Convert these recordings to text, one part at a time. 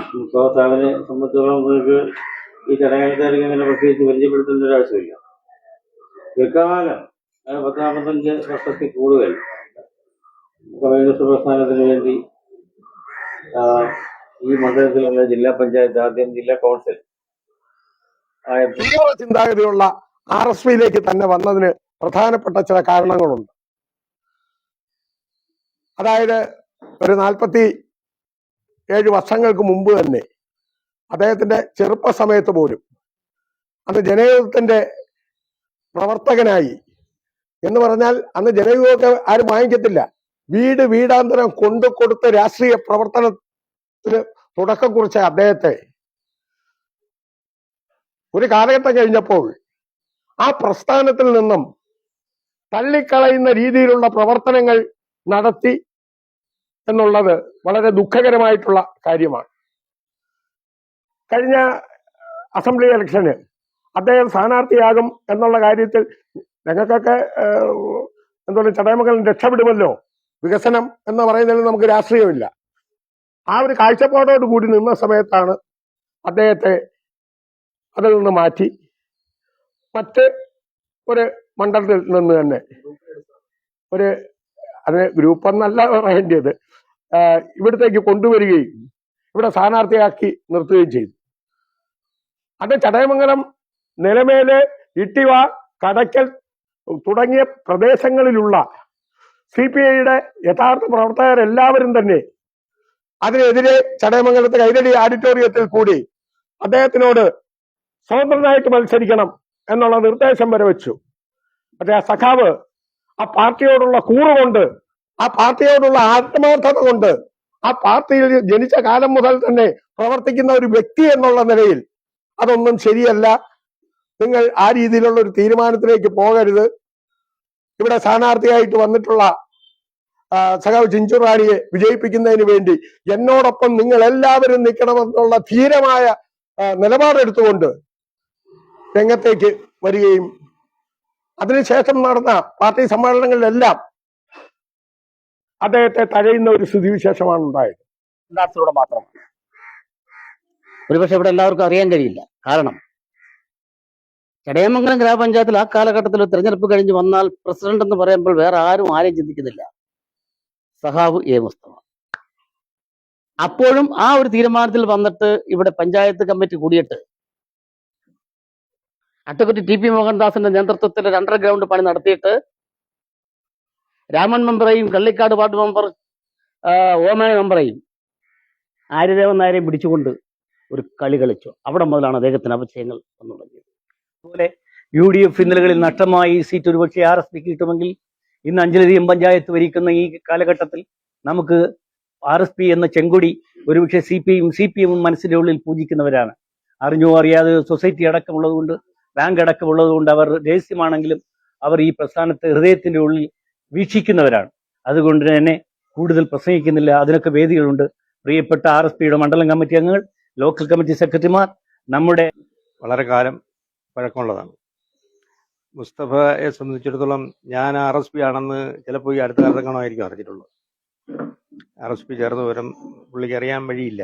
ഇപ്പോൾ സാറിനെ സംബന്ധിച്ചോളം നിങ്ങൾക്ക് ഈ ചടങ്ങുകാർക്ക് അങ്ങനെ പ്രത്യേകിച്ച് പരിചയപ്പെടുത്തേണ്ട ഒരു ആവശ്യമില്ല. ദീർഘകാലം പത്താമത്തഞ്ച് വർഷത്തിൽ കൂടുതൽ കമ്മ്യൂണിസ്റ്റ് പ്രസ്ഥാനത്തിന് വേണ്ടി ഈ മണ്ഡലത്തിലുള്ള ജില്ലാ പഞ്ചായത്ത് ആദ്യം ജില്ലാ കൗൺസിൽ തീവ്ര ചിന്താഗതിയുള്ള ആർ എസ് പിയിലേക്ക് തന്നെ വന്നതിന് പ്രധാനപ്പെട്ട ചില കാരണങ്ങളുണ്ട്. അതായത് ഒരു നാൽപ്പത്തി ഏഴ് വർഷങ്ങൾക്ക് മുമ്പ് തന്നെ അദ്ദേഹത്തിന്റെ ചെറുപ്പ സമയത്ത് പോലും അന്ന് ജനയുഗത്തിന്റെ പ്രവർത്തകനായി. എന്ന് പറഞ്ഞാൽ അന്ന് ജനയുഗമൊക്കെ ആരും വാങ്ങിക്കത്തില്ല. വീട് വീടാന്തരം കൊണ്ടു കൊടുത്ത രാഷ്ട്രീയ പ്രവർത്തനത്തിന് തുടക്കം കുറിച്ച അദ്ദേഹത്തെ ഒരു കാലഘട്ടം കഴിഞ്ഞപ്പോൾ ആ പ്രസ്ഥാനത്തിൽ നിന്നും തള്ളിക്കളയുന്ന രീതിയിലുള്ള പ്രവർത്തനങ്ങൾ നടത്തി എന്നുള്ളത് വളരെ ദുഃഖകരമായിട്ടുള്ള കാര്യമാണ്. കഴിഞ്ഞ അസംബ്ലി ഇലക്ഷന് അദ്ദേഹം സ്ഥാനാർത്ഥിയാകും എന്നുള്ള കാര്യത്തിൽ ഞങ്ങൾക്കൊക്കെ എന്താണ് ചടയമംഗലം രക്ഷപ്പെടുമല്ലോ? വികസനം എന്ന് പറയുന്നതിൽ നമുക്ക് രാഷ്ട്രീയമില്ല. ആ ഒരു കാഴ്ചപ്പാടോട് കൂടി നിന്ന സമയത്താണ് അദ്ദേഹത്തെ അതിൽ നിന്ന് മാറ്റി. മറ്റ് ഒരു മണ്ഡലത്തിൽ നിന്ന് തന്നെ ഒരു അത് ഗ്രൂപ്പ് എന്നല്ല പറയേണ്ടത് ഇവിടത്തേക്ക് കൊണ്ടുവരികയും ഇവിടെ സ്ഥാനാർത്ഥിയാക്കി നിർത്തുകയും ചെയ്തു. അത് ചടയമംഗലം നിലമേൽ ഇട്ടിവ കടയ്ക്കൽ തുടങ്ങിയ പ്രദേശങ്ങളിലുള്ള സി പി ഐയുടെ യഥാർത്ഥ പ്രവർത്തകരെല്ലാവരും തന്നെ അതിനെതിരെ ചടയമംഗലത്തെ കൈതടി ഓഡിറ്റോറിയത്തിൽ കൂടി അദ്ദേഹത്തിനോട് സ്വതന്ത്രനായിട്ട് മത്സരിക്കണം എന്നുള്ള നിർദ്ദേശം വരെ വെച്ചു. പക്ഷെ ആ സഖാവ് ആ പാർട്ടിയോടുള്ള കൂറുകൊണ്ട് ആ പാർട്ടിയോടുള്ള ആത്മാർത്ഥത കൊണ്ട് ആ പാർട്ടിയിൽ ജനിച്ച കാലം മുതൽ തന്നെ പ്രവർത്തിക്കുന്ന ഒരു വ്യക്തി എന്നുള്ള നിലയിൽ അതൊന്നും ശരിയല്ല. നിങ്ങൾ ആ രീതിയിലുള്ള ഒരു തീരുമാനത്തിലേക്ക് പോകരുത്. ഇവിടെ സ്ഥാനാർത്ഥിയായിട്ട് വന്നിട്ടുള്ള സഖാവ് ചിഞ്ചുറാണിയെ വിജയിപ്പിക്കുന്നതിന് വേണ്ടി എന്നോടൊപ്പം നിങ്ങൾ എല്ലാവരും നിൽക്കണമെന്നുള്ള ധീരമായ നിലപാടെടുത്തുകൊണ്ട് രംഗത്തേക്ക് വരികയും അതിനുശേഷം നടന്ന പാർട്ടി സമ്മേളനങ്ങളിലെല്ലാം അദ്ദേഹത്തെ തഴയുന്ന ഒരു സ്ഥിതിവിശേഷമാണ് ഉണ്ടായത്. സിദ്ധാർത്ഥിലൂടെ മാത്രം. ഒരുപക്ഷെ ഇവിടെ എല്ലാവർക്കും അറിയാൻ കഴിയില്ല. കാരണം ചടയമംഗലം ഗ്രാമപഞ്ചായത്തിൽ ആ കാലഘട്ടത്തിൽ തിരഞ്ഞെടുപ്പ് കഴിഞ്ഞ് വന്നാൽ പ്രസിഡന്റ് എന്ന് പറയുമ്പോൾ വേറെ ആരും ആരെയും ചിന്തിക്കുന്നില്ല. സഹാബ് എ മുസ്തഫ. അപ്പോഴും ആ ഒരു തീരുമാനത്തിൽ വന്നിട്ട് ഇവിടെ പഞ്ചായത്ത് കമ്മിറ്റി കൂടിയിട്ട് അട്ടക്കുറ്റി ടി പി മോഹൻദാസിന്റെ നേതൃത്വത്തിൽ അണ്ടർഗ്രൗണ്ട് പണി നടത്തിയിട്ട് രാമൻ മെമ്പറേയും കള്ളിക്കാട് വാർഡ് മെമ്പർ ഓമന മെമ്പറേയും ആര്യദേവൻ നായരെയും പിടിച്ചുകൊണ്ട് ഒരു കളി കളിച്ചു. അവിടെ മുതലാണ് അദ്ദേഹത്തിന് അപചയങ്ങൾ വന്നു തുടങ്ങിയത് അതുപോലെ യു ഡി എഫ് ഇന്നലകളിൽ നഷ്ടമായി സീറ്റ് ഒരുപക്ഷെ ആർ എസ് പിക്ക് കിട്ടുമെങ്കിൽ ഇന്ന് അഞ്ചലധികം പഞ്ചായത്ത് ഭരിക്കുന്ന ഈ കാലഘട്ടത്തിൽ നമുക്ക് ആർ എസ് പി എന്ന ചെങ്കൊടി ഒരുപക്ഷെ C P M C P എമ്മും മനസ്സിന്റെ ഉള്ളിൽ പൂജിക്കുന്നവരാണ്. അറിഞ്ഞോ അറിയാതെ സൊസൈറ്റി അടക്കമുള്ളതുകൊണ്ട് ബാങ്ക് അടക്കമുള്ളതുകൊണ്ട് അവർ രഹസ്യമാണെങ്കിലും അവർ ഈ പ്രസ്ഥാനത്തെ ഹൃദയത്തിന്റെ ഉള്ളിൽ വീക്ഷിക്കുന്നവരാണ്. അതുകൊണ്ട് തന്നെ കൂടുതൽ പ്രസംഗിക്കുന്നില്ല. അതിനൊക്കെ വേദികളുണ്ട്. പ്രിയപ്പെട്ട ആർ എസ് പിയുടെ മണ്ഡലം കമ്മിറ്റി അംഗങ്ങൾ ലോക്കൽ കമ്മിറ്റി സെക്രട്ടറിമാർ നമ്മുടെ വളരെ കാലം പഴക്കമുള്ളതാണ്. മുസ്തഫയെ സംബന്ധിച്ചിടത്തോളം ഞാൻ ആർ എസ് പി ആണെന്ന് ചിലപ്പോൾ ഈ അടുത്ത കാലത്തെങ്ങാണമായിരിക്കും അറിഞ്ഞിട്ടുള്ളത് ആർ എസ് പി ചേർന്ന് വരും പുള്ളിക്ക് അറിയാൻ വഴിയില്ല.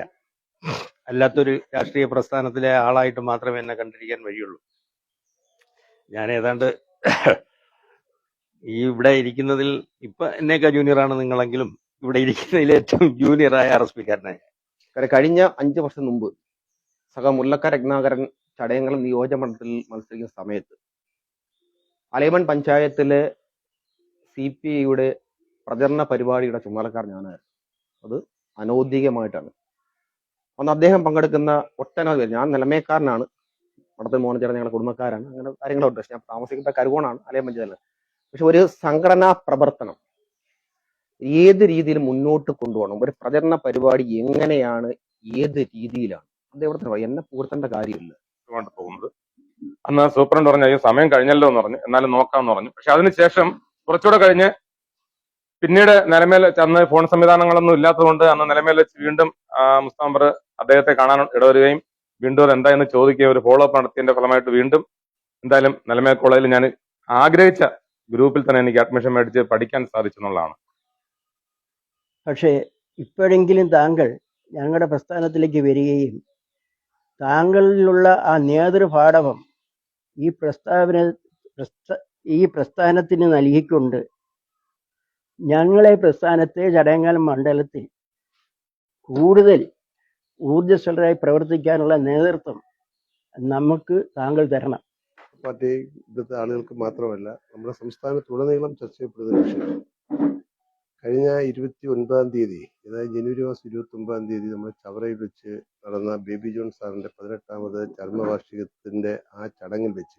അല്ലാത്തൊരു രാഷ്ട്രീയ പ്രസ്ഥാനത്തിലെ ആളായിട്ട് മാത്രമേ എന്നെ കണ്ടിരിക്കാൻ വഴിയുള്ളൂ. ഞാൻ ഏതാണ്ട് ഈ ഇവിടെ ഇരിക്കുന്നതിൽ ഇപ്പൊ എന്നേക്കാ ജൂനിയറാണ് നിങ്ങളെങ്കിലും ഇവിടെ ഇരിക്കുന്നതിൽ ഏറ്റവും ജൂനിയറായ ആർ എസ് പിക്കാരനാണ് കാരണം കഴിഞ്ഞ അഞ്ച് വർഷം മുമ്പ് സഹ മുല്ലക്ക രത്നാകരൻ ചടയങ്കലം നിയോജകമണ്ഡലത്തിൽ മത്സരിക്കുന്ന സമയത്ത് അലൈമൺ പഞ്ചായത്തിലെ സി പി ഐയുടെ പ്രചരണ പരിപാടിയുടെ ചുമതലക്കാർ ഞാനായിരുന്നു. അത് അനൗദ്യോഗികമായിട്ടാണ്. അന്ന് അദ്ദേഹം പങ്കെടുക്കുന്ന ഒട്ടനവധി ഞാൻ നിലമേക്കാരനാണ്. വടത്തെ മോഹൻചേട്ടൻ ഞങ്ങളുടെ കുടുംബക്കാരാണ്. അങ്ങനെ കാര്യങ്ങളുണ്ട്. പക്ഷെ ഞാൻ താമസിക്കുന്ന കരുവോണാണ് അലൈൻ പഞ്ചായത്തിൽ പക്ഷെ ഒരു സംഘടനാ പ്രവർത്തനം ഏത് രീതിയിൽ മുന്നോട്ട് കൊണ്ടുപോകണം ഒരു പ്രചരണ പരിപാടി എങ്ങനെയാണ് ഏത് രീതിയിലാണ്? എവിടെ എന്നെ പൂർത്തേണ്ട കാര്യമില്ല. പോകുന്നത് അന്ന് സൂപ്രണ്ട് പറഞ്ഞു "അയ്യോ, സമയം കഴിഞ്ഞല്ലോ എന്ന് പറഞ്ഞു. എന്നാലും നോക്കാന്ന് പറഞ്ഞു. പക്ഷെ അതിനുശേഷം കുറച്ചുകൂടെ കഴിഞ്ഞ് പിന്നീട് നിലമേൽ അന്ന് ഫോൺ സംവിധാനങ്ങളൊന്നും ഇല്ലാത്തതുകൊണ്ട് അന്ന് നിലമേൽ വെച്ച് വീണ്ടും മുസ്താംബർ അദ്ദേഹത്തെ കാണാൻ ഇടവരുകയും വീണ്ടും എന്താ എന്ന് ചോദിക്കുകയും ഒരു ഫോളോ അപ്പ് നടത്തിയതിന്റെ ഫലമായിട്ട് വീണ്ടും എന്തായാലും നിലമേൽ കോളേജിൽ ഞാൻ ആഗ്രഹിച്ച ഗ്രൂപ്പിൽ തന്നെ എനിക്ക് അഡ്മിഷൻ മേടിച്ച് പഠിക്കാൻ സാധിച്ചു എന്നുള്ളതാണ് പക്ഷേ ഇപ്പോഴെങ്കിലും താങ്കൾ ഞങ്ങളുടെ പ്രസ്ഥാനത്തിലേക്ക് വരികയും താങ്കളിലുള്ള ആ നേതൃപാടവം ഈ പ്രസ്താവന ഈ പ്രസ്ഥാനത്തിന് നൽകിക്കൊണ്ട് ഞങ്ങളെ പ്രസ്ഥാനത്തെ ചടയങ്ങാൽ മണ്ഡലത്തിൽ കൂടുതൽ ഊർജസ്വലരായി പ്രവർത്തിക്കാനുള്ള നേതൃത്വം നമുക്ക് താങ്കൾ തരണം. പാർട്ടി ഇവിടുത്തെ ആളുകൾക്ക് മാത്രമല്ല നമ്മുടെ സംസ്ഥാനത്തുടനീളം ചർച്ച ചെയ്യപ്പെടുന്ന വിഷയമാണ് കഴിഞ്ഞ ഇരുപത്തി ഒൻപതാം തീയതി അതായത് ജനുവരി മാസം ഇരുപത്തി ഒമ്പതാം തീയതി നമ്മൾ ചവറയിൽ വെച്ച് നടന്ന ബേബി ജോൺ സാറിന്റെ പതിനെട്ടാമത് ചർമ്മവാർഷികത്തിന്റെ ആ ചടങ്ങിൽ വെച്ച്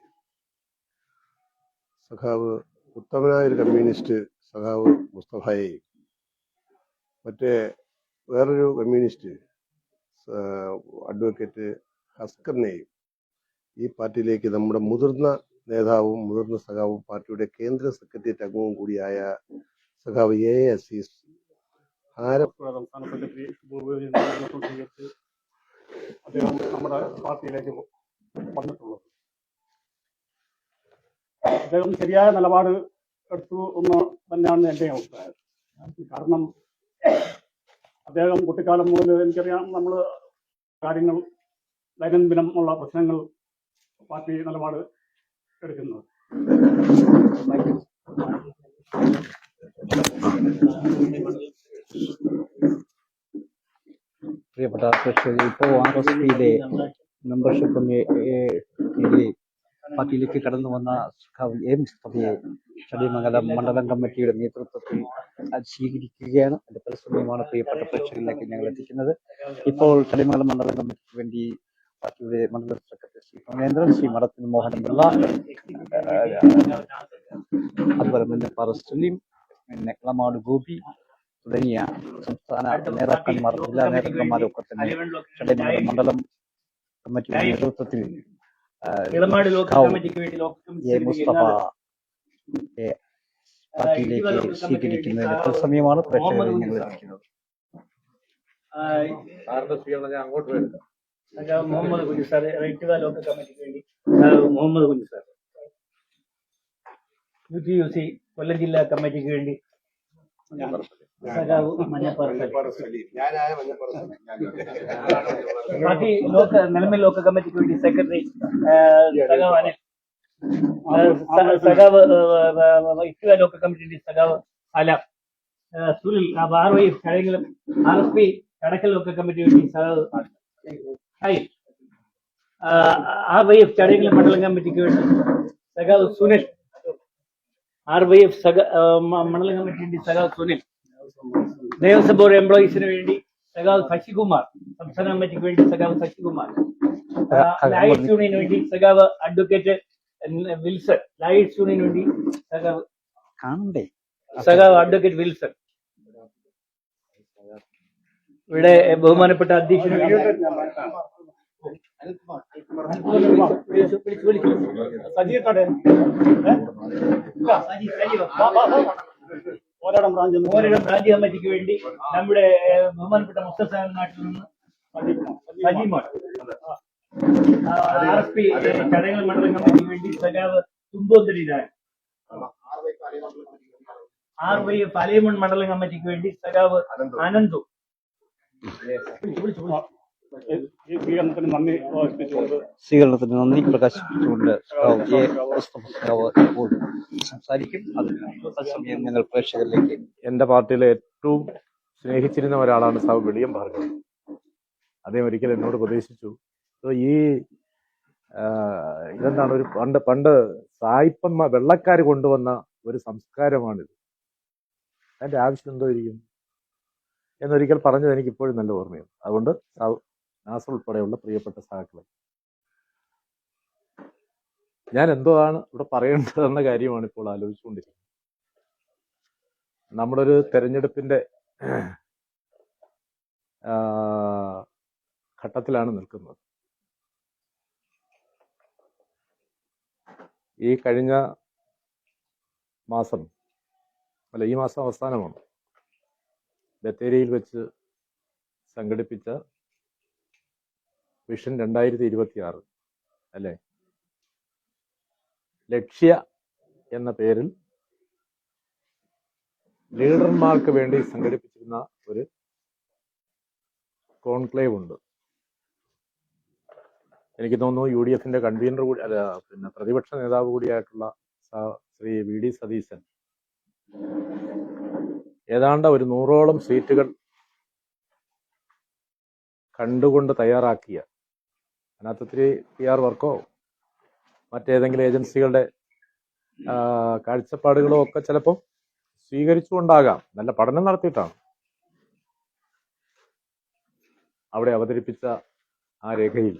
സഖാവ് ഉത്തമനായ ഒരു കമ്മ്യൂണിസ്റ്റ് സഖാവ് മുസ്തഫയെയും മറ്റേ വേറൊരു കമ്മ്യൂണിസ്റ്റ് അഡ്വക്കേറ്റ് ഹസ്കറിനെയും ഈ പാർട്ടിയിലേക്ക് നമ്മുടെ മുതിർന്ന നേതാവും മുതിർന്ന സഖാവും പാർട്ടിയുടെ കേന്ദ്ര സെക്രട്ടേറിയറ്റ് അംഗവും കൂടിയായ സഖാവ് എ അസീസ്. സംസ്ഥാന സെക്രട്ടറി അദ്ദേഹം നമ്മുടെ പാർട്ടിയിലേക്ക് അദ്ദേഹം ശരിയായ നിലപാട് എടുത്തു എന്ന് തന്നെയാണ് എന്റെ അഭിപ്രായം. കാരണം അദ്ദേഹം കുട്ടിക്കാലം മുതൽ എനിക്കറിയാം നമ്മൾ കാര്യങ്ങൾ ദൈനംദിനം ഉള്ള പ്രശ്നങ്ങൾ പാർട്ടി നിലപാട് എടുക്കുന്നത് പ്രിയപ്പെട്ട ഇപ്പോൾ ആർ മെമ്പർഷിപ്പ് പാർട്ടിയിലേക്ക് കടന്നു വന്ന എ മുസ്തഫയെ ചടിമംഗലം മണ്ഡലം കമ്മിറ്റിയുടെ നേതൃത്വത്തിൽ സ്വീകരിക്കുകയാണ്. അതിന്റെ പരിശ്രമമാണ് പ്രിയപ്പെട്ട പ്രേക്ഷകരിലേക്ക് ഞങ്ങൾ എത്തിക്കുന്നത്. ഇപ്പോൾ ചടിമംഗലം മണ്ഡലം കമ്മിറ്റിക്ക് വേണ്ടി പാർട്ടിയുടെ മണ്ഡലം സെക്രട്ടറി ശ്രീ ശ്രീ മോഹൻ പിള്ള അതുപോലെ തന്നെ പാറ സലീം പിന്നെ കളമാട് ഗോപി തുടങ്ങിയ സംസ്ഥാന നേതാക്കന്മാർ ജില്ലാ നേതാക്കന്മാരൊക്കെ തന്നെ ചടയമംഗലം മണ്ഡലം കമ്മിറ്റിയുടെ നേതൃത്വത്തിൽ എ മുസ്തഫ എ പാർട്ടിയിലേക്ക് സ്വീകരിക്കുന്നതിന് തത്സമയമാണ് പ്രേക്ഷകരെ ഞങ്ങൾ എത്തിക്കുന്നത് അങ്ങോട്ട് സഖാവ് മുഹമ്മദ് കുഞ്ഞു സാർ റൈറ്റുക ലോക്കൽ കമ്മിറ്റിക്ക് വേണ്ടി. Muhammad Kunju sir U T U C Kollam ജില്ലാ കമ്മിറ്റിക്ക് വേണ്ടി. ബാക്കി മഞ്ഞപ്പാറ സലീം. പാർട്ടി ലോക നിലമ്പൽ ലോക്കൽ കമ്മിറ്റിക്ക് വേണ്ടി സെക്രട്ടറി സഖാവ് അനിൽ സഖാവ് ഇട്ടുക ലോക്കൽ കമ്മിറ്റി സഖാവ് അല. സുനിൽ ആർ വൈ ചടങ്ങിലും R S P Kadakkal local committee വേണ്ടി സഖാവ് ഹൈ ആർ വൈ എഫ് ചടങ്ങിലെ മണ്ഡലം കമ്മിറ്റിക്ക് വേണ്ടി സഖാവ് സുനിൽ. ആർ വൈ എഫ് സഖ മണ്ഡലം കമ്മിറ്റി വേണ്ടി സഖാവ് സുനിൽ. ദേവസ്വം ബോർഡ് എംപ്ലോയീസിന് വേണ്ടി സഖാവ് ശശികുമാർ. സംസ്ഥാന കമ്മിറ്റിക്ക് വേണ്ടി സഖാവ് ശശികുമാർ. ലൈറ്റ് യൂണിയന് വേണ്ടി സഖാവ് അഡ്വക്കേറ്റ് വിൽസൺ. ലൈറ്റ് യൂണിയന് വേണ്ടി സഖാവ് സഖാവ് അഡ്വക്കേറ്റ് വിൽസൺ ഇവിടെ ബഹുമാനപ്പെട്ട അധ്യക്ഷന് വേണ്ടി വിളിച്ചു, വിളിച്ചു, വിളിച്ചു. സജീവത്തോടെ സജി, ബഹുമാനപ്പെട്ട അധ്യക്ഷൻ പോരാടം ബ്രാഞ്ച് കമ്മിറ്റിക്ക് വേണ്ടി നമ്മുടെ ബഹുമാനപ്പെട്ട മുസ്തഫ നാട്ടിൽ നിന്ന് ആർ എസ് പി ചടങ്ങൽ മണ്ഡലം കമ്മിറ്റിക്ക് വേണ്ടി സഖാവ് തുമ്പോന്തടിയിലാണ് ആർ വൈ പാലയമൺ മണ്ഡലം കമ്മിറ്റിക്ക് വേണ്ടി സഖാവ് അനന്തു സ്വീകരണത്തിന് നന്ദി പ്രകാശിപ്പിച്ചുകൊണ്ട് സംസാരിക്കും. അത് സമയം ഞങ്ങൾ പ്രേക്ഷകരിലേക്ക് എന്റെ പാർട്ടിയിലെ ഏറ്റവും സ്നേഹിച്ചിരുന്ന ഒരാളാണ് സാബ് വെളിയം ഭാർഗവൻ അദ്ദേഹം ഒരിക്കൽ എന്നോട് ഉപദേശിച്ചു. "ഇത് ഈ ഇതെന്താണ് ഒരു പണ്ട് പണ്ട് സായിപ്പന്മാർ വെള്ളക്കാർ കൊണ്ടുവന്ന ഒരു സംസ്കാരമാണിത്. അതിന്റെ ആവശ്യം എന്തോ ഇരിക്കും എന്നൊരിക്കൽ പറഞ്ഞത് എനിക്ക് ഇപ്പോഴും നല്ല ഓർമ്മയുണ്ട്. അതുകൊണ്ട് നാസർ ഉൾപ്പെടെയുള്ള പ്രിയപ്പെട്ട സഹാക്കളെ ഞാൻ എന്തോ ആണ് ഇവിടെ പറയേണ്ടതെന്ന കാര്യമാണ് ഇപ്പോൾ ആലോചിച്ചുകൊണ്ടിരിക്കുന്നത്. നമ്മുടെ ഒരു തെരഞ്ഞെടുപ്പിന്റെ ആ, ഘട്ടത്തിലാണ് നിൽക്കുന്നത്. ഈ കഴിഞ്ഞ മാസം അല്ല ഈ മാസം അവസാനമാണ്. ബത്തേരിയിൽ വെച്ച് സംഘടിപ്പിച്ച വിഷൻ രണ്ടായിരത്തി ഇരുപത്തി ആറ് അല്ലേ? ലക്ഷ്യ എന്ന പേരിൽ ലീഡർമാർക്ക് വേണ്ടി സംഘടിപ്പിച്ചിരുന്ന ഒരു കോൺക്ലേവ് ഉണ്ട്. എനിക്ക് തോന്നുന്നു യു ഡി എഫിന്റെ കൺവീനർ കൂടി അല്ല പിന്നെ പ്രതിപക്ഷ നേതാവ് കൂടിയായിട്ടുള്ള ശ്രീ വി ഡി സതീശൻ ഏതാണ്ട് ഒരു നൂറോളം സീറ്റുകൾ കണ്ടുകൊണ്ട് തയ്യാറാക്കിയ അതിനകത്ത് ഒത്തിരി പി ആർ വർക്കോ മറ്റേതെങ്കിലും ഏജൻസികളുടെ കാഴ്ചപ്പാടുകളോ ഒക്കെ ചിലപ്പോൾ സ്വീകരിച്ചുകൊണ്ടാകാം. നല്ല പഠനം നടത്തിയിട്ടാണ്. അവിടെ അവതരിപ്പിച്ച ആ രേഖയിൽ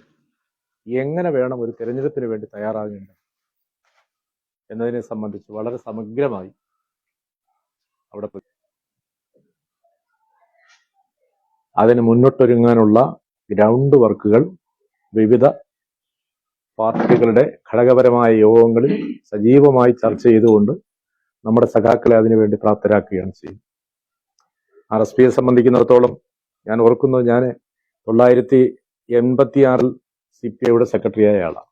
എങ്ങനെ വേണം ഒരു തിരഞ്ഞെടുപ്പിന് വേണ്ടി തയ്യാറാകേണ്ടത് എന്നതിനെ സംബന്ധിച്ച് വളരെ സമഗ്രമായി അവിടെ പ്ര- അതിന് മുന്നോട്ടൊരുങ്ങാനുള്ള ഗ്രൗണ്ട് വർക്കുകൾ വിവിധ പാർട്ടികളുടെ ഘടകപരമായ യോഗങ്ങളിൽ സജീവമായി ചർച്ച ചെയ്തുകൊണ്ട് നമ്മുടെ സഖാക്കളെ അതിനുവേണ്ടി പ്രാപ്തരാക്കുകയാണ് ചെയ്യുന്നത്. ആർ എസ് പിയെ സംബന്ധിക്കുന്നിടത്തോളം ഞാൻ ഓർക്കുന്നത് ഞാൻ തൊള്ളായിരത്തി എൺപത്തി ആറിൽ സി പി ഐയുടെ സെക്രട്ടറിയായ ആളാണ്.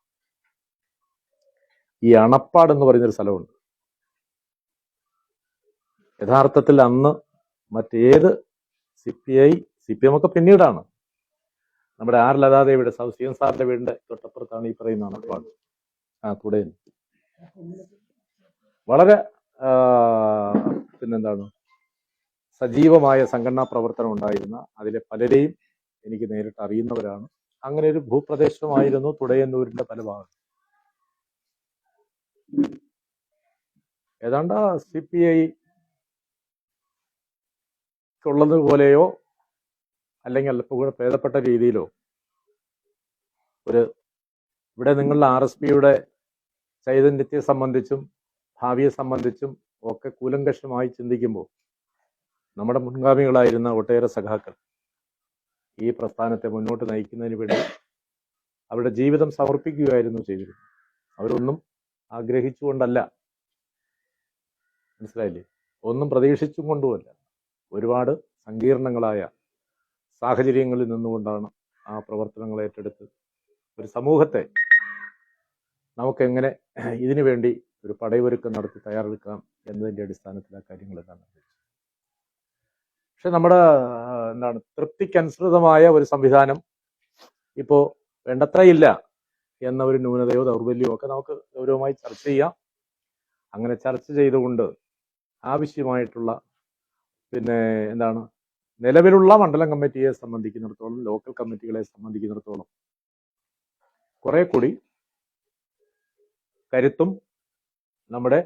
ഈ അണപ്പാട് എന്ന് പറയുന്നൊരു സ്ഥലമുണ്ട്. യഥാർത്ഥത്തിൽ അന്ന് മറ്റേത് C P I C P M ഒക്കെ പിന്നീടാണ്. നമ്മുടെ ആർ ലതാദേവിയുടെ സൗ സി എം സാറിന്റെ വീടിന്റെ തൊട്ടപ്പുറത്താണ് ഈ പറയുന്ന അണപ്പാട് ആ കൂടെ വളരെ പിന്നെന്താണ്? സജീവമായ സംഘടനാ പ്രവർത്തനം ഉണ്ടായിരുന്ന അതിലെ പലരെയും എനിക്ക് നേരിട്ട് അറിയുന്നവരാണ്. അങ്ങനെ ഒരു ഭൂപ്രദേശമായിരുന്നു തുടയന്നൂരിന്റെ പല ഭാഗം ഏതാണ്ട് സി പി ഐ ഉള്ളത് പോലെയോ അല്ലെങ്കിൽ അല്പം കൂടെ ഭേദപ്പെട്ട രീതിയിലോ? ഒരു ഇവിടെ നിങ്ങളുടെ ആർ എസ് പിയുടെ ചൈതന്യത്തെ സംബന്ധിച്ചും ഭാവിയെ സംബന്ധിച്ചും ഒക്കെ കൂലങ്കഷമായി ചിന്തിക്കുമ്പോൾ നമ്മുടെ മുൻഗാമികളായിരുന്ന ഒട്ടേറെ സഖാക്കൾ ഈ പ്രസ്ഥാനത്തെ മുന്നോട്ട് നയിക്കുന്നതിന് വേണ്ടി അവരുടെ ജീവിതം സമർപ്പിക്കുകയായിരുന്നു ചെയ്തിരുന്നത്. അവരൊന്നും ആഗ്രഹിച്ചുകൊണ്ടല്ല. മനസ്സിലായില്ലേ? ഒന്നും പ്രതീക്ഷിച്ചും കൊണ്ടുമല്ല. ഒരുപാട് സങ്കീർണങ്ങളായ സാഹചര്യങ്ങളിൽ നിന്നുകൊണ്ടാണ് ആ പ്രവർത്തനങ്ങൾ ഏറ്റെടുത്ത് ഒരു സമൂഹത്തെ നമുക്കെങ്ങനെ ഇതിനു വേണ്ടി ഒരു പടയൊരുക്കം നടത്തി തയ്യാറെടുക്കാം എന്നതിന്റെ അടിസ്ഥാനത്തിൽ ആ കാര്യങ്ങളെല്ലാം പക്ഷെ നമ്മുടെ എന്താണ് തൃപ്തിക്കനുസൃതമായ ഒരു സംവിധാനം ഇപ്പോൾ വേണ്ടത്രയില്ല എന്ന ഒരു ന്യൂനതയോ ദൗർബല്യമോ ഒക്കെ നമുക്ക് ഗൗരവമായി ചർച്ച ചെയ്യാം. അങ്ങനെ ചർച്ച ചെയ്തുകൊണ്ട് ആവശ്യമായിട്ടുള്ള പിന്നെ എന്താണ് നിലവിലുള്ള മണ്ഡലം കമ്മിറ്റിയെ സംബന്ധിക്കുന്നിടത്തോളം ലോക്കൽ കമ്മിറ്റികളെ സംബന്ധിക്കുന്നിടത്തോളം കുറെ കൂടി കരുത്തും നമ്മുടെ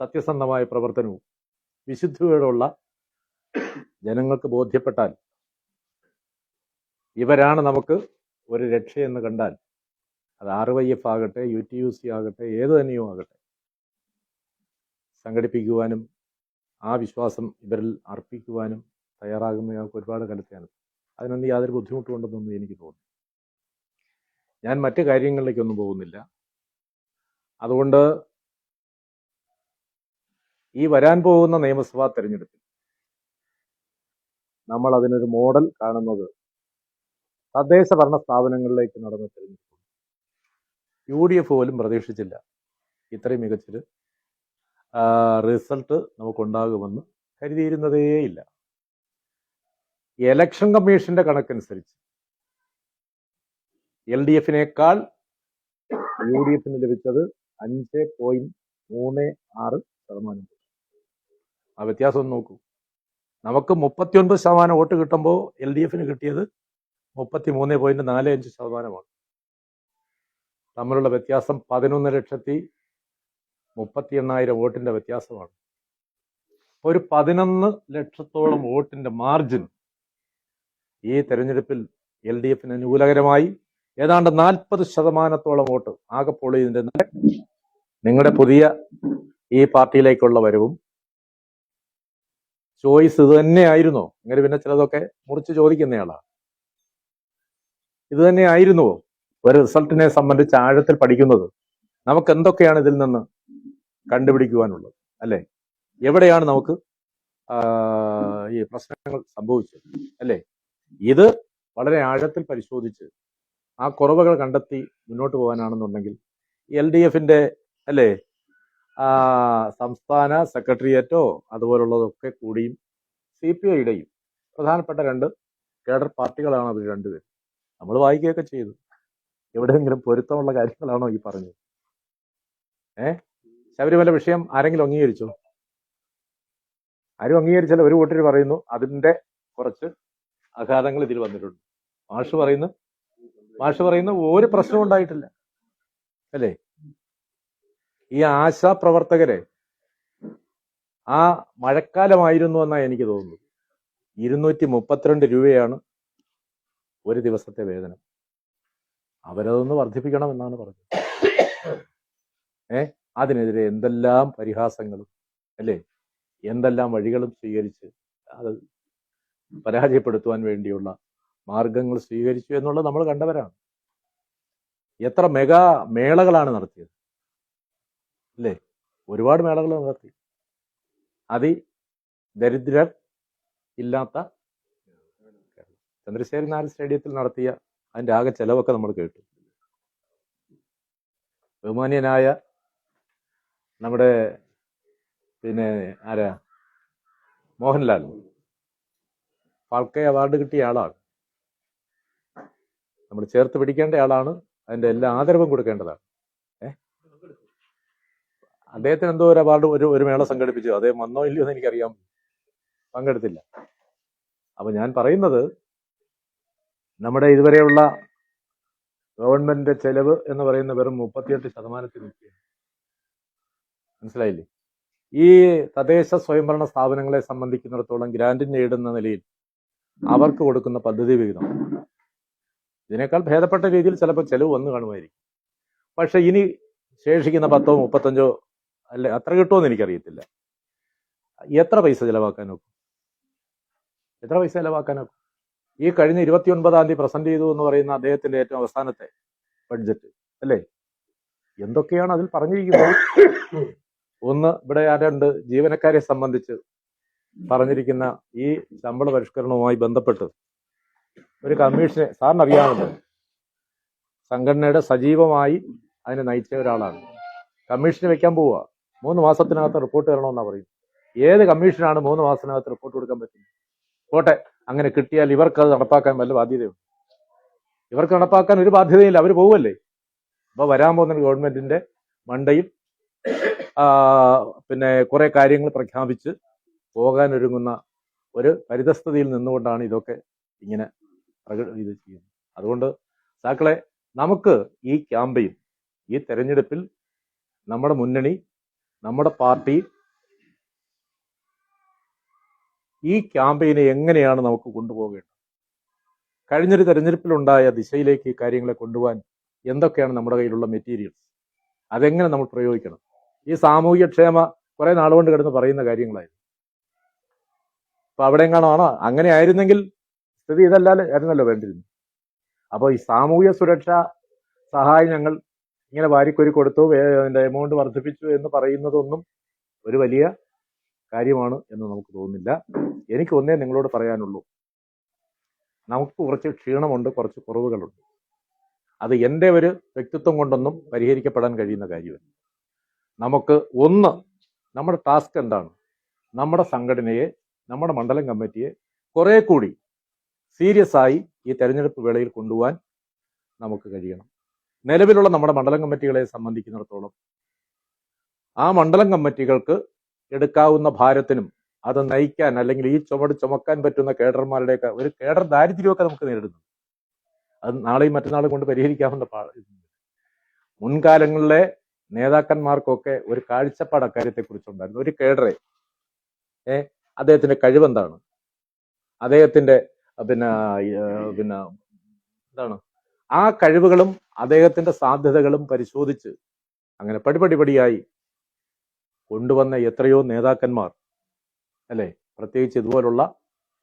സത്യസന്ധമായ പ്രവർത്തനവും വിശുദ്ധിയോടുള്ള ജനങ്ങൾക്ക് ബോധ്യപ്പെട്ടാൽ ഇവരാണ് നമുക്ക് ഒരു രക്ഷയെന്ന് കണ്ടാൽ. അത് ആർ വൈ എഫ് ആകട്ടെ യു ടി യു സി ആകട്ടെ ഏത് തന്നെയോ ആകട്ടെ. സംഘടിപ്പിക്കുവാനും ആ വിശ്വാസം ഇവരിൽ അർപ്പിക്കുവാനും തയ്യാറാകുന്ന ഞങ്ങൾക്ക് ഒരുപാട് കാലത്തെയാണ് അതിനൊന്നും യാതൊരു ബുദ്ധിമുട്ടും ഉണ്ടെന്നൊന്നും എനിക്ക് തോന്നുന്നു ഞാൻ മറ്റു കാര്യങ്ങളിലേക്കൊന്നും പോകുന്നില്ല. അതുകൊണ്ട് ഈ വരാൻ പോകുന്ന നിയമസഭാ തെരഞ്ഞെടുപ്പിൽ നമ്മൾ അതിനൊരു മോഡൽ കാണുന്നത് തദ്ദേശ ഭരണ സ്ഥാപനങ്ങളിലേക്ക് നടന്ന തെരഞ്ഞെടുപ്പ് യു ഡി എഫ് പോലും പ്രതീക്ഷിച്ചില്ല ഇത്രയും മികച്ചൊരു റിസൾട്ട് നമുക്കുണ്ടാകുമെന്ന് കരുതിയിരുന്നതേയില്ല. ഇലക്ഷൻ കമ്മീഷന്റെ കണക്കനുസരിച്ച്. എൽ ഡി എഫിനേക്കാൾ യു ഡി എഫിന് ലഭിച്ചത് അഞ്ച് പോയിന്റ് മൂന്ന് ആറ് ശതമാനം. ആ വ്യത്യാസം ഒന്ന് നോക്കൂ. നമുക്ക് മുപ്പത്തിയൊൻപത് ശതമാനം വോട്ട് കിട്ടുമ്പോൾ എൽ ഡി എഫിന് കിട്ടിയത് മുപ്പത്തി മൂന്ന് പോയിന്റ് നാല് അഞ്ച് ശതമാനമാണ്. തമ്മിലുള്ള വ്യത്യാസം പതിനൊന്ന് ലക്ഷത്തി മുപ്പത്തി എണ്ണായിരം വോട്ടിന്റെ വ്യത്യാസമാണ്. ഒരു പതിനൊന്ന് ലക്ഷത്തോളം വോട്ടിന്റെ മാർജിൻ ഈ തെരഞ്ഞെടുപ്പിൽ എൽ ഡി എഫിന് അനുകൂലകരമായി ഏതാണ്ട് നാൽപ്പത് ശതമാനത്തോളം വോട്ട് ആകെ പോൾ നിങ്ങളുടെ പുതിയ ഈ പാർട്ടിയിലേക്കുള്ള വരവും ചോയ്സ് ഇത് തന്നെയായിരുന്നോ? ഇങ്ങനെ പിന്നെ ചിലതൊക്കെ മുറിച്ച് ചോദിക്കുന്നയാളാണ് ഇത് തന്നെയായിരുന്നുവോ ഒരു റിസൾട്ടിനെ സംബന്ധിച്ച് ആഴത്തിൽ പഠിക്കുന്നത്? നമുക്ക് എന്തൊക്കെയാണ് ഇതിൽ നിന്ന് കണ്ടുപിടിക്കുവാനുള്ളത്? അല്ലെ? എവിടെയാണ് നമുക്ക് ഈ പ്രശ്നങ്ങൾ സംഭവിച്ചത്? അല്ലെ? ഇത് വളരെ ആഴത്തിൽ പരിശോധിച്ച് ആ കുറവുകൾ കണ്ടെത്തി മുന്നോട്ട് പോകാനാണെന്നുണ്ടെങ്കിൽ എൽ ഡി എഫിന്റെ അല്ലേ? സംസ്ഥാന സെക്രട്ടേറിയറ്റോ അതുപോലുള്ളതൊക്കെ കൂടിയും സി പി ഐയുടെയും പ്രധാനപ്പെട്ട രണ്ട് കേഡർ പാർട്ടികളാണ് അവർ രണ്ടുപേരും. നമ്മൾ വായിക്കുകയൊക്കെ ചെയ്തു. എവിടെയെങ്കിലും പൊരുത്തമുള്ള കാര്യങ്ങളാണോ ഈ പറഞ്ഞത്? ഏ? ശബരിമല വിഷയം ആരെങ്കിലും അംഗീകരിച്ചോ? ആരും അംഗീകരിച്ചാൽ ഒരു കൂട്ടർ പറയുന്നു അതിന്റെ കുറച്ച് അഘാതങ്ങൾ ഇതിൽ വന്നിട്ടുണ്ട്. മാഷ് പറയുന്നു മാഷ് പറയുന്ന ഒരു പ്രശ്നവും ഉണ്ടായിട്ടില്ല. അല്ലേ? ഈ ആശാ പ്രവർത്തകരെ ആ മഴക്കാലമായിരുന്നു എന്നാണ് എനിക്ക് തോന്നുന്നത് ഇരുന്നൂറ്റി മുപ്പത്തിരണ്ട് രൂപയാണ് ഒരു ദിവസത്തെ വേതനം. അവരതൊന്ന് വർദ്ധിപ്പിക്കണം എന്നാണ് പറഞ്ഞത്. ഏ? അതിനെതിരെ എന്തെല്ലാം പരിഹാസങ്ങളും അല്ലേ? എന്തെല്ലാം വഴികളും സ്വീകരിച്ച് അത് പരാജയപ്പെടുത്തുവാൻ വേണ്ടിയുള്ള മാർഗങ്ങൾ സ്വീകരിച്ചു എന്നുള്ളത് നമ്മൾ കണ്ടവരാണ്. എത്ര മെഗാ മേളകളാണ് നടത്തിയത്. അല്ലേ? ഒരുപാട് മേളകൾ നടത്തി. അതി ദരിദ്രർ ഇല്ലാത്ത ചന്ദ്രശേഖരൻ നായർ സ്റ്റേഡിയത്തിൽ നടത്തിയ അതിന്റെ ആകെ ചെലവൊക്കെ നമ്മൾ കേട്ടു. ബഹുമാനിയനായ നമ്മുടെ പിന്നെ ആരാ? മോഹൻലാൽ. ഫാൾക്കെ അവാർഡ് കിട്ടിയ ആളാണ്. നമ്മൾ ചേർത്ത് പിടിക്കേണ്ട ആളാണ്. അതിന്റെ എല്ലാ ആദരവും കൊടുക്കേണ്ടതാണ്. അദ്ദേഹത്തിന് എന്തോ ഒരു അവാർഡ് ഒരു ഒരു മേള സംഘടിപ്പിച്ചു. അദ്ദേഹം വന്നോ ഇല്ലയോ എന്ന് എനിക്കറിയാം പങ്കെടുത്തില്ല. അപ്പൊ ഞാൻ പറയുന്നത് നമ്മുടെ ഇതുവരെയുള്ള ഗവൺമെന്റിന്റെ ചെലവ് എന്ന് പറയുന്ന വെറും മുപ്പത്തിയെട്ട് ശതമാനത്തിൽ മനസ്സിലായില്ലേ? ഈ തദ്ദേശ സ്വയംഭരണ സ്ഥാപനങ്ങളെ സംബന്ധിക്കുന്നിടത്തോളം ഗ്രാന്റ് നേടുന്ന നിലയിൽ അവർക്ക് കൊടുക്കുന്ന പദ്ധതി വിഹിതം. ഇതിനേക്കാൾ ഭേദപ്പെട്ട രീതിയിൽ ചിലപ്പോൾ ചെലവ് വന്നു കാണുമായിരിക്കും. പക്ഷെ ഇനി ശേഷിക്കുന്ന പത്തോ മുപ്പത്തഞ്ചോ അല്ലെ അത്ര കിട്ടുമെന്ന് എനിക്കറിയത്തില്ല. എത്ര പൈസ ചിലവാക്കാൻ നോക്കും? എത്ര പൈസ ചിലവാക്കാൻ നോക്കും? ഈ കഴിഞ്ഞ ഇരുപത്തി ഒൻപതാം തീയതി പ്രസന്റ് ചെയ്തു എന്ന് പറയുന്ന അദ്ദേഹത്തിന്റെ ഏറ്റവും അവസാനത്തെ ബഡ്ജറ്റ് അല്ലേ? എന്തൊക്കെയാണ് അതിൽ പറഞ്ഞിരിക്കുന്നത്? ഒന്ന് ഇവിടെ ആരുണ്ട്? ജീവനക്കാരെ സംബന്ധിച്ച് പറഞ്ഞിരിക്കുന്ന ഈ ശമ്പള പരിഷ്കരണവുമായി ബന്ധപ്പെട്ട് ഒരു കമ്മീഷനെ സാറിന് അറിയാമല്ലോ സംഘടനയുടെ സജീവമായി അതിനെ നയിച്ച ഒരാളാണ്. കമ്മീഷന് വെക്കാൻ പോവുക. മൂന്ന് മാസത്തിനകത്ത് റിപ്പോർട്ട് തരണമെന്നാണ് പറയുന്നത്. ഏത് കമ്മീഷനാണ് മൂന്ന് മാസത്തിനകത്ത് റിപ്പോർട്ട് കൊടുക്കാൻ പറ്റുന്നത്? പോട്ടെ അങ്ങനെ കിട്ടിയാൽ ഇവർക്ക് അത് നടപ്പാക്കാൻ വല്ല ബാധ്യതയുണ്ട്. ഇവർക്ക് നടപ്പാക്കാൻ ഒരു ബാധ്യതയില്ല. അവർ പോവല്ലേ? അപ്പൊ വരാൻ പോകുന്ന ഗവൺമെന്റിന്റെ മണ്ടയിൽ പിന്നെ കുറെ കാര്യങ്ങൾ പ്രഖ്യാപിച്ച് പോകാനൊരുങ്ങുന്ന ഒരു പരിതസ്ഥിതിയിൽ നിന്നുകൊണ്ടാണ് ഇതൊക്കെ ഇങ്ങനെ പ്രക- ഇത് ചെയ്യുന്നത്. അതുകൊണ്ട് സാക്കളെ നമുക്ക് ഈ ക്യാമ്പയിൻ ഈ തെരഞ്ഞെടുപ്പിൽ നമ്മുടെ മുന്നണി നമ്മുടെ പാർട്ടി ഈ ക്യാമ്പയിനെ എങ്ങനെയാണ് നമുക്ക് കൊണ്ടുപോകേണ്ടത്? കഴിഞ്ഞൊരു തെരഞ്ഞെടുപ്പിലുണ്ടായ ദിശയിലേക്ക് കാര്യങ്ങളെ കൊണ്ടുപോകാൻ എന്തൊക്കെയാണ് നമ്മുടെ കയ്യിലുള്ള മെറ്റീരിയൽസ്? അതെങ്ങനെ നമ്മൾ പ്രയോഗിക്കണം? ഈ സാമൂഹ്യക്ഷേമ കുറെ നാളുകൊണ്ട് കിടന്ന് പറയുന്ന കാര്യങ്ങളായിരുന്നു. അപ്പൊ അവിടെ എങ്ങാണോ അങ്ങനെ ആയിരുന്നെങ്കിൽ സ്ഥിതി ഇതല്ലാതെ ആയിരുന്നല്ലോ വേണ്ടിയിരുന്നു അപ്പോൾ ഈ സാമൂഹ്യ സുരക്ഷാ സഹായം ഞങ്ങൾ ഇങ്ങനെ വാരിക്കൊരു കൊടുത്തു. അതിന്റെ എമൗണ്ട് വർദ്ധിപ്പിച്ചു എന്ന് പറയുന്നതൊന്നും ഒരു വലിയ കാര്യമാണ് എന്ന് നമുക്ക് തോന്നുന്നില്ല. എനിക്ക് ഒന്നേ നിങ്ങളോട് പറയാനുള്ളൂ. നമുക്ക് കുറച്ച് ക്ഷീണമുണ്ട് കുറച്ച് കുറവുകളുണ്ട്. അത് എന്റെ ഒരു വ്യക്തിത്വം കൊണ്ടൊന്നും പരിഹരിക്കപ്പെടാൻ കഴിയുന്ന കാര്യമല്ല. നമുക്ക് ഒന്ന് നമ്മുടെ ടാസ്ക് എന്താണ്? നമ്മുടെ സംഘടനയെ നമ്മുടെ മണ്ഡലം കമ്മിറ്റിയെ കുറെ കൂടി സീരിയസ് ആയി ഈ തെരഞ്ഞെടുപ്പ് വേളയിൽ കൊണ്ടുപോകാൻ നമുക്ക് കഴിയണം. നിലവിലുള്ള നമ്മുടെ മണ്ഡലം കമ്മിറ്റികളെ സംബന്ധിക്കുന്നിടത്തോളം ആ മണ്ഡലം കമ്മിറ്റികൾക്ക് എടുക്കാവുന്ന ഭാരത്തിനും അത് നയിക്കാൻ അല്ലെങ്കിൽ ഈ ചുമട് ചുമക്കാൻ പറ്റുന്ന കേഡർമാരുടെയൊക്കെ ഒരു കേഡർ ദാരിദ്ര്യമൊക്കെ നമുക്ക് നേരിടുന്നു. അത് നാളെയും മറ്റന്നാളും കൊണ്ട് പരിഹരിക്കാവുന്ന മുൻകാലങ്ങളിലെ നേതാക്കന്മാർക്കൊക്കെ ഒരു കാഴ്ചപ്പാട് അക്കാര്യത്തെ കുറിച്ചുണ്ടായിരുന്നു ഒരു കേഡറെ ഏ അദ്ദേഹത്തിന്റെ കഴിവെന്താണ്? അദ്ദേഹത്തിന്റെ പിന്നെ പിന്നെ എന്താണ്? ആ കഴിവുകളും അദ്ദേഹത്തിന്റെ സാധ്യതകളും പരിശോധിച്ച് അങ്ങനെ പടിപടി പടിയായി കൊണ്ടുവന്ന എത്രയോ നേതാക്കന്മാർ അല്ലെ? പ്രത്യേകിച്ച് ഇതുപോലുള്ള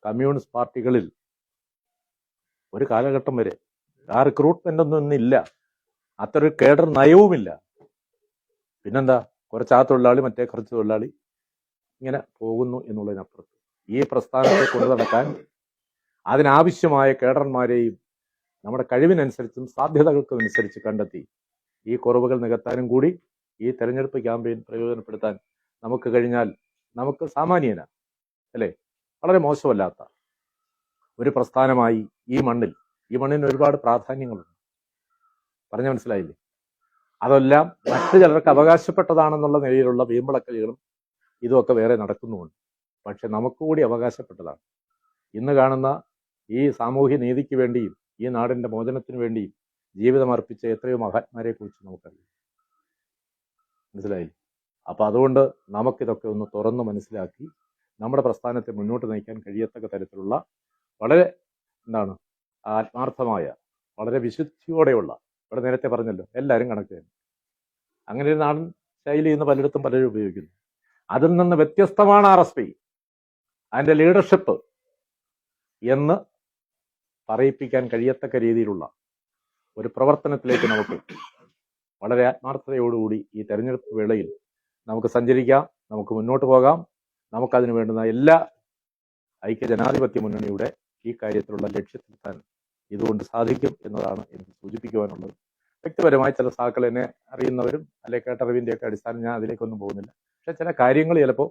കമ്മ്യൂണിസ്റ്റ് പാർട്ടികളിൽ ഒരു കാലഘട്ടം വരെ ആ റിക്രൂട്ട്മെന്റ് ഒന്നും ഇന്നില്ല അത്ര ഒരു കേഡർ നയവുമില്ല. പിന്നെന്താ? കുറച്ച് തൊഴിലാളി മറ്റേ കുറച്ച് തൊഴിലാളി ഇങ്ങനെ പോകുന്നു എന്നുള്ളതിനപ്പുറത്ത് ഈ പ്രസ്ഥാനത്തെ കൊണ്ടു നടക്കാൻ അതിനാവശ്യമായ കേഡർമാരെയും നമ്മുടെ കഴിവിനനുസരിച്ചും സാധ്യതകൾക്കും അനുസരിച്ച് കണ്ടെത്തി ഈ കുറവുകൾ നികത്താനും കൂടി ഈ തെരഞ്ഞെടുപ്പ് ക്യാമ്പയിൻ പ്രയോജനപ്പെടുത്താൻ നമുക്ക് കഴിഞ്ഞാൽ നമുക്ക് സാമാന്യന അല്ലേ? വളരെ മോശമല്ലാത്ത ഒരു പ്രസ്ഥാനമായി ഈ മണ്ണിൽ ഈ മണ്ണിന് ഒരുപാട് പ്രാധാന്യങ്ങളുണ്ട്. പറഞ്ഞ മനസ്സിലായില്ലേ? അതെല്ലാം മറ്റു ചിലർക്ക് അവകാശപ്പെട്ടതാണെന്നുള്ള നിലയിലുള്ള വീമ്പളക്കലുകളും ഇതുമൊക്കെ വേറെ നടക്കുന്നുമുണ്ട്. പക്ഷെ നമുക്ക് കൂടി അവകാശപ്പെട്ടതാണ്. ഇന്ന് കാണുന്ന ഈ സാമൂഹ്യ നീതിക്ക് വേണ്ടിയും ഈ നാടിന്റെ മോചനത്തിന് വേണ്ടിയും ജീവിതം അർപ്പിച്ച എത്രയോ മഹാത്മാരെ കുറിച്ച് നമുക്കറിയാം. മനസ്സിലായി? അപ്പം അതുകൊണ്ട് നമുക്കിതൊക്കെ ഒന്ന് തുറന്ന് മനസ്സിലാക്കി നമ്മുടെ പ്രസ്ഥാനത്തെ മുന്നോട്ട് നയിക്കാൻ കഴിയത്തക്ക തരത്തിലുള്ള വളരെ എന്താണ് ആത്മാർത്ഥമായ വളരെ വിശുദ്ധിയോടെയുള്ള ഇവിടെ നേരത്തെ പറഞ്ഞല്ലോ എല്ലാവരും കണക്ക് തന്നെ. അങ്ങനെ ഒരു നാടൻ ശൈലി ഇന്ന് പലയിടത്തും പലരും ഉപയോഗിക്കുന്നു. അതിൽ നിന്ന് വ്യത്യസ്തമാണ് ആർ എസ് പി. അതിന്റെ ലീഡർഷിപ്പ് എന്ന് പറയിപ്പിക്കാൻ കഴിയത്തക്ക രീതിയിലുള്ള ഒരു പ്രവർത്തനത്തിലേക്ക് നമുക്ക് വളരെ ആത്മാർത്ഥതയോടുകൂടി ഈ തെരഞ്ഞെടുപ്പ് വേളയിൽ നമുക്ക് സഞ്ചരിക്കാം നമുക്ക് മുന്നോട്ട് പോകാം. നമുക്കതിന് വേണ്ടുന്ന എല്ലാ ഐക്യ ജനാധിപത്യ മുന്നണിയുടെ ഈ കാര്യത്തിലുള്ള ലക്ഷ്യത്തിലെത്താൻ ഇതുകൊണ്ട് സാധിക്കും എന്നതാണ് എനിക്ക് സൂചിപ്പിക്കുവാനുള്ളത്. വ്യക്തിപരമായി ചില സാക്കൾ എന്നെ അറിയുന്നവരും അല്ലെ കേട്ടറിവിന്റെ ഒക്കെ അടിസ്ഥാനം ഞാൻ അതിലേക്കൊന്നും പോകുന്നില്ല. പക്ഷെ ചില കാര്യങ്ങൾ ചിലപ്പോൾ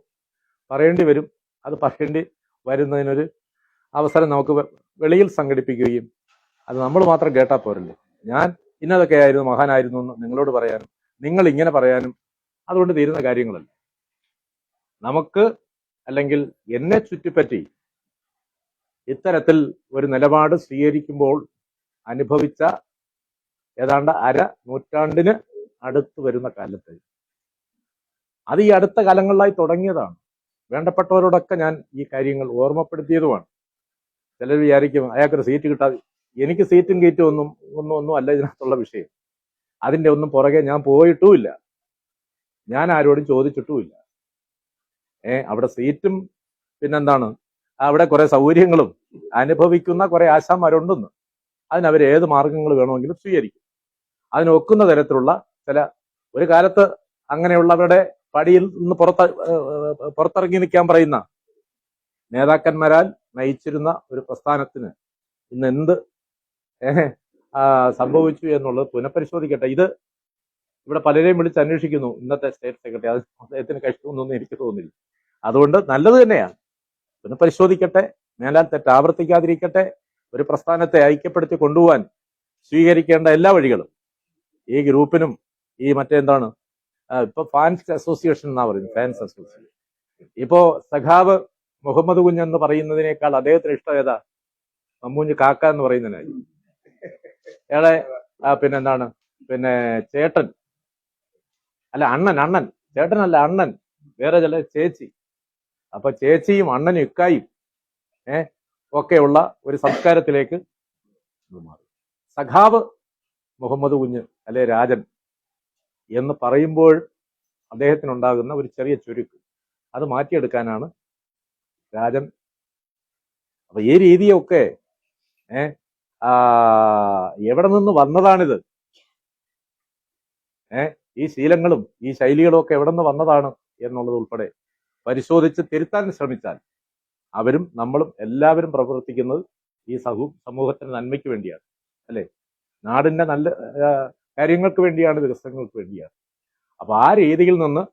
പറയേണ്ടി വരും. അത് പറയേണ്ടി വരുന്നതിനൊരു അവസരം നമുക്ക് വെളിയിൽ സംഘടിപ്പിക്കുകയും അത് നമ്മൾ മാത്രം കേട്ടാൽ പോരല്ലേ? ഞാൻ ഇന്നതൊക്കെ ആയിരുന്നു മഹാനായിരുന്നു എന്ന് നിങ്ങളോട് പറയാനും നിങ്ങൾ ഇങ്ങനെ പറയാനും അതുകൊണ്ട് തീരുന്ന കാര്യങ്ങളല്ല? നമുക്ക് അല്ലെങ്കിൽ എന്നെ ചുറ്റിപ്പറ്റി ഇത്തരത്തിൽ ഒരു നിലപാട് സ്വീകരിക്കുമ്പോൾ അനുഭവിച്ച ഏതാണ്ട് അര നൂറ്റാണ്ടിന് അടുത്ത് വരുന്ന കാലത്ത് അത് ഈ അടുത്ത കാലങ്ങളിലായി തുടങ്ങിയതാണ്. വേണ്ടപ്പെട്ടവരോടൊക്കെ ഞാൻ ഈ കാര്യങ്ങൾ ഓർമ്മപ്പെടുത്തിയതുമാണ്. ചിലർ വിചാരിക്കും അയാൾക്കൊരു സീറ്റ് കിട്ടാതെ എനിക്ക് സീറ്റും കീറ്റും ഒന്നും ഒന്നും ഒന്നും അല്ല ഇതിനകത്തുള്ള വിഷയം. അതിന്റെ ഒന്നും പുറകെ ഞാൻ പോയിട്ടുമില്ല. ഞാൻ ആരോടും ചോദിച്ചിട്ടുമില്ല. ഏ അവിടെ സീറ്റും പിന്നെന്താണ്? അവിടെ കുറെ സൗകര്യങ്ങളും അനുഭവിക്കുന്ന കുറെ ആശാന്മാരുണ്ടെന്ന്. അതിനവർ ഏത് മാർഗങ്ങൾ വേണമെങ്കിലും സ്വീകരിക്കും. അതിനൊക്കുന്ന തരത്തിലുള്ള ചില ഒരു കാലത്ത് അങ്ങനെയുള്ളവരുടെ പടിയിൽ നിന്ന് പുറത്ത് പുറത്തിറങ്ങി നിൽക്കാൻ പറയുന്ന നേതാക്കന്മാരാൽ നയിച്ചിരുന്ന ഒരു പ്രസ്ഥാനത്തിന് ഇന്ന് എന്ത് സംഭവിച്ചു എന്നുള്ളത് പുനഃപരിശോധിക്കട്ടെ. ഇത് ഇവിടെ പലരെയും വിളിച്ച് അന്വേഷിക്കുന്നു. ഇന്നത്തെ സ്റ്റേറ്റ് സെക്രട്ടറി അത് അദ്ദേഹത്തിന് കഴിയുമെന്നൊന്നും എനിക്ക് തോന്നുന്നില്ല. അതുകൊണ്ട് നല്ലത് തന്നെയാണ്. പുനഃപരിശോധിക്കട്ടെ മേലാൽ തെറ്റ് ആവർത്തിക്കാതിരിക്കട്ടെ ഒരു പ്രസ്ഥാനത്തെ ഐക്യപ്പെടുത്തി കൊണ്ടുപോകാൻ സ്വീകരിക്കേണ്ട എല്ലാ വഴികളും ഈ ഗ്രൂപ്പിനും ഈ മറ്റെന്താണ് ഇപ്പൊ ഫാൻസ് അസോസിയേഷൻ എന്നാ പറയുന്നത്? ഫാൻസ് അസോസിയേഷൻ ഇപ്പോ സഖാവ് മുഹമ്മദ് കുഞ്ഞ് എന്ന് പറയുന്നതിനേക്കാൾ അദ്ദേഹത്തിന് ഇഷ്ടം ഏതാ? മമ്മൂഞ്ഞ് കാക്ക എന്ന് പറയുന്നതിനായി ആ, പിന്നെന്താണ്? പിന്നെ ചേട്ടൻ. അല്ല അണ്ണൻ അണ്ണൻ. ചേട്ടനല്ല അണ്ണൻ. വേറെ ചില ചേച്ചി. അപ്പൊ ചേച്ചിയും അണ്ണനും ഇക്കായും ഏ ഒക്കെയുള്ള ഒരു സംസ്കാരത്തിലേക്ക് മാറി. സഖാവ് മുഹമ്മദ് കുഞ്ഞ് അല്ലെ രാജൻ. എന്ന് പറയുമ്പോൾ അദ്ദേഹത്തിനുണ്ടാകുന്ന ഒരു ചെറിയ ചുരുക്ക്. അത് മാറ്റിയെടുക്കാനാണ് രാജൻ. അപ്പൊ ഈ രീതിയൊക്കെ ഏ എവിടെ നിന്ന് വന്നതാണിത്? ഏ ഈ ശീലങ്ങളും ഈ ശൈലികളും ഒക്കെ എവിടെ നിന്ന് വന്നതാണ് എന്നുള്ളത് ഉൾപ്പെടെ പരിശോധിച്ച് തിരുത്താൻ ശ്രമിച്ചാൽ അവരും നമ്മളും എല്ലാവരും പ്രവർത്തിക്കുന്നത് ഈ സമൂഹത്തിന്റെ നന്മയ്ക്ക് വേണ്ടിയാണ്. അല്ലെ? നാടിന്റെ നല്ല കാര്യങ്ങൾക്ക് വേണ്ടിയാണ് വികസനങ്ങൾക്ക് വേണ്ടിയാണ്. അപ്പൊ ആ രീതിയിൽ നിന്ന്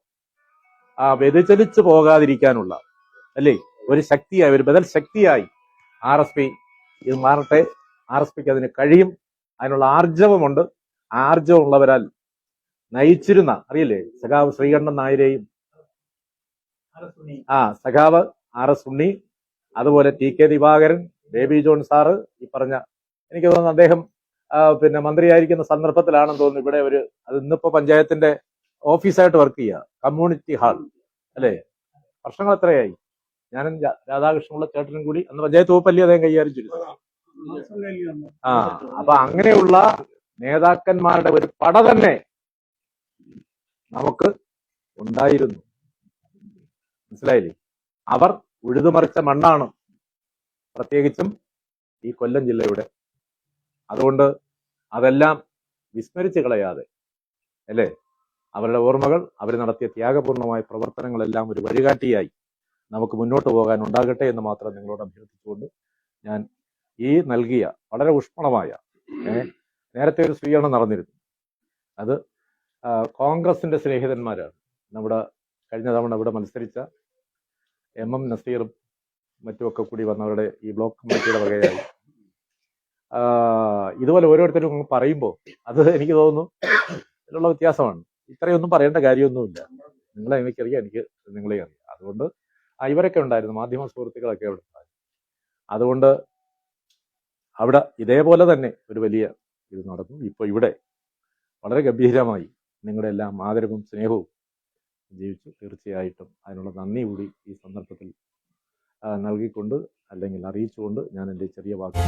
ആ വ്യതിചലിച്ചു പോകാതിരിക്കാനുള്ള അല്ലേ? ഒരു ശക്തിയായി ഒരു ബദൽ ശക്തിയായി ആർ എസ് പി ഇത് മാറട്ടെ. ആർ എസ് പിക്ക് അതിന് കഴിയും. അതിനുള്ള ആർജവമുണ്ട്. ആർജവമുള്ളവരാൽ നയിച്ചിരുന്ന അറിയില്ലേ? സഖാവ് ശ്രീകണ്ഠൻ നായരെയും. ആ സഖാവ് ആർ എസ് ഉണ്ണി അതുപോലെ T K Divakaran Baby John sir ഈ പറഞ്ഞ എനിക്ക് തോന്നുന്നു അദ്ദേഹം പിന്നെ മന്ത്രിയായിരിക്കുന്ന സന്ദർഭത്തിലാണെന്ന് തോന്നുന്നു ഇവിടെ ഒരു അത് ഇന്നിപ്പോ പഞ്ചായത്തിന്റെ ഓഫീസായിട്ട് വർക്ക് ചെയ്യുക കമ്മ്യൂണിറ്റി ഹാൾ അല്ലേ? വർഷങ്ങൾ എത്രയായി? ഞാനും രാധാകൃഷ്ണനുള്ള ചേട്ടനും കൂടി അന്ന് പഞ്ചായത്ത് വകുപ്പല്ലേ അദ്ദേഹം കൈകാര്യം ചെയ്തു ആ അപ്പൊ അങ്ങനെയുള്ള നേതാക്കന്മാരുടെ ഒരു പട തന്നെ നമുക്ക് ഉണ്ടായിരുന്നു. മനസ്സിലായില്ലേ? അവർ ഉഴുതുമറിച്ച മണ്ണാണ് പ്രത്യേകിച്ചും ഈ കൊല്ലം ജില്ലയുടെ. അതുകൊണ്ട് അതെല്ലാം വിസ്മരിച്ച് കളയാതെ അല്ലേ? അവരുടെ ഓർമ്മകൾ അവർ നടത്തിയ ത്യാഗപൂർണമായ പ്രവർത്തനങ്ങളെല്ലാം ഒരു വഴികാട്ടിയായി നമുക്ക് മുന്നോട്ട് പോകാൻ ഉണ്ടാകട്ടെ എന്ന് മാത്രം നിങ്ങളോട് അഭ്യർത്ഥിച്ചുകൊണ്ട് ഞാൻ ഈ നൽകിയ വളരെ ഊഷ്മളമായ നേരത്തെ ഒരു സ്വീകരണം നടന്നിരുന്നു. അത് കോൺഗ്രസിന്റെ സ്നേഹിതന്മാരാണ്. നമ്മുടെ കഴിഞ്ഞ തവണ ഇവിടെ മത്സരിച്ച എം എം നസീറും മറ്റുമൊക്കെ കൂടി വന്നവരുടെ ഈ ബ്ലോക്ക് കമ്മിറ്റിയുടെ വകയായി ഇതുപോലെ ഓരോരുത്തരും പറയുമ്പോൾ അത് എനിക്ക് തോന്നുന്നു ഇതിലുള്ള വ്യത്യാസമാണ്. ഇത്രയൊന്നും പറയേണ്ട കാര്യമൊന്നുമില്ല. നിങ്ങളെ എനിക്കറിയാം എനിക്ക് നിങ്ങളെ അറിയാം. അതുകൊണ്ട് ഇവരൊക്കെ ഉണ്ടായിരുന്നു മാധ്യമ സുഹൃത്തുക്കളൊക്കെ അവിടെ അതുകൊണ്ട് അവിടെ ഇതേപോലെ തന്നെ ഒരു വലിയ ഇത് നടന്നു. ഇപ്പോൾ ഇവിടെ വളരെ ഗംഭീരമായി നിങ്ങളുടെ എല്ലാം ആദരവും സ്നേഹവും ജീവിച്ചു. തീർച്ചയായിട്ടും അതിനുള്ള നന്ദി കൂടി ഈ സന്ദർഭത്തിൽ നൽകിക്കൊണ്ട് അല്ലെങ്കിൽ അറിയിച്ചുകൊണ്ട് ഞാൻ എന്റെ ചെറിയ വാക്ക്